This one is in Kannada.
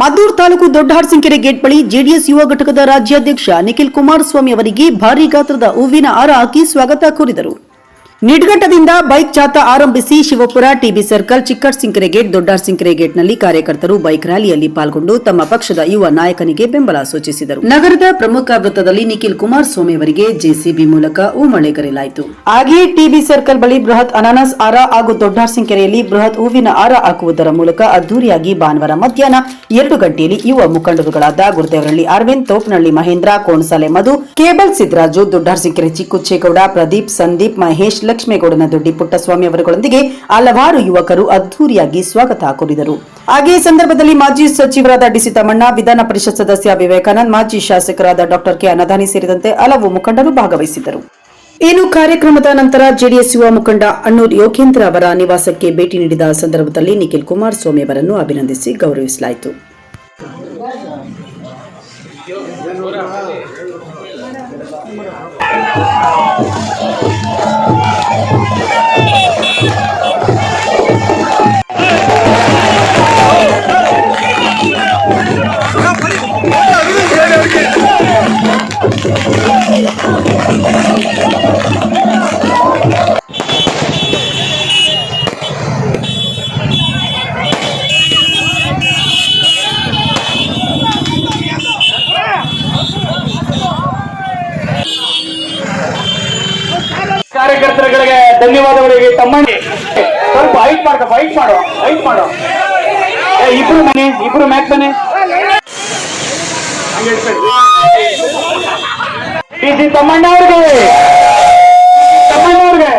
ಮದ್ದೂರು ತಾಲೂಕು ದೊಡ್ಡಹಾರ್ಸಿಂಕೆರೆ ಗೇಟ್ ಬಳಿ ಜೆಡಿಎಸ್ ಯುವ ಘಟಕದ ರಾಜ್ಯಾಧ್ಯಕ್ಷ ನಿಖಿಲ್ ಕುಮಾರಸ್ವಾಮಿ ಅವರಿಗೆ ಭಾರೀ ಗಾತ್ರದ ಹೂವಿನ ಹಾರ ಹಾಕಿ ಸ್ವಾಗತ ಕೋರಿದರು. ನಿಡ್ಘಟ್ಟದಿಂದ ಬೈಕ್ ಜಾಥಾ ಆರಂಭಿಸಿ Shivapura TB circle Chikkarsinakere gate Doddarsinakere ಗೇಟ್ನಲ್ಲಿ ಕಾರ್ಯಕರ್ತರು ಬೈಕ್ ರ್ಯಾಲಿಯಲ್ಲಿ ಪಾಲ್ಗೊಂಡು ತಮ್ಮ ಪಕ್ಷದ ಯುವ ನಾಯಕನಿಗೆ ಬೆಂಬಲ ಸೂಚಿಸಿದರು. ನಗರದ ಪ್ರಮುಖ ವೃತ್ತದಲ್ಲಿ ನಿಖಿಲ್ ಕುಮಾರಸ್ವಾಮಿ ಅವರಿಗೆ ಜೆಸಿಬಿ ಮೂಲಕ ಹೂಮಳೆ ಕರೆಯಲಾಯಿತು. ಹಾಗೆಯೇ ಟಿಬಿ ಸರ್ಕಲ್ ಬಳಿ ಬೃಹತ್ ಅನಾನಸ್ ಆರ ಹಾಗೂ ದೊಡ್ಡಾರ್ಸಿಂಕೆರೆಯಲ್ಲಿ ಬೃಹತ್ ಹೂವಿನ ಆರ ಹಾಕುವುದರ ಮೂಲಕ ಅದ್ದೂರಿಯಾಗಿ ಭಾನುವಾರ ಮಧ್ಯಾಹ್ನ ಎರಡು ಗಂಟೆಯಲ್ಲಿ ಯುವ ಮುಖಂಡರುಗಳಾದ ಗುರುದೇವರಳ್ಳಿ ಅರವಿಂದ್, ತೋಪ್ನಹಳ್ಳಿ ಮಹೇಂದ್ರ, ಕೋಣಸಾಲೆ ಮಧು, ಕೇಬಲ್ ಸಿದ್ದರಾಜು ದೊಡ್ಡಾರ್ಸಿಂಕೆರೆ ಚಿಕ್ಕುಚ್ಚೇಗೌಡ, ಪ್ರದೀಪ್, ಸಂದೀಪ್, ಮಹೇಶ್ ಲಕ್ಷ್ಮೇಗೌಡನ ದೊಡ್ಡಿ ಪುಟ್ಟಸ್ವಾಮಿ ಅವರುಗಳೊಂದಿಗೆ ಹಲವಾರು ಯುವಕರು ಅದ್ದೂರಿಯಾಗಿ ಸ್ವಾಗತ ಕೋರಿದರು. ಹಾಗೆ ಸಂದರ್ಭದಲ್ಲಿ ಮಾಜಿ ಸಚಿವರಾದ ಡಿಸಿ ತಮ್ಮಣ್ಣ ವಿಧಾನ ಪರಿಷತ್ ಸದಸ್ಯ ವಿವೇಕಾನಂದ್, ಮಾಜಿ ಶಾಸಕರಾದ ಡಾಕ್ಟರ್ ಕೆ ಅನದಾನಿ ಸೇರಿದಂತೆ ಹಲವು ಮುಖಂಡರು ಭಾಗವಹಿಸಿದ್ದರು. ಇನ್ನು ಕಾರ್ಯಕ್ರಮದ ನಂತರ ಜೆಡಿಎಸ್ ಯುವ ಮುಖಂಡ ಅಣ್ಣೂರ್ ಯೋಗೇಂದ್ರ ಅವರ ನಿವಾಸಕ್ಕೆ ಭೇಟಿ ನೀಡಿದ ಸಂದರ್ಭದಲ್ಲಿ ನಿಖಿಲ್ ಕುಮಾರಸ್ವಾಮಿ ಅವರನ್ನು ಅಭಿನಂದಿಸಿ ಗೌರವಿಸಲಾಯಿತು. Thank you. ಕಾರ್ಯಕರ್ತರುಗಳಿಗೆ ಧನ್ಯವಾದಗಳಿಗೆ ತಮ್ಮಣ್ಣ, ಸ್ವಲ್ಪ ಹೈಟ್ ಮಾಡ್ಕೋ ಫೈಟ್ ಮಾಡು ಹೈಟ್ ಮಾಡು. ಇಬ್ರು ಮನೆ ಇಬ್ರು ಮ್ಯಾಕ್ ಮನೆ ಡಿ ತಮ್ಮಣ್ಣ ಅವ್ರಿಗೆ. ತಮ್ಮಣ್ಣ ಅವ್ರಿಗೆ.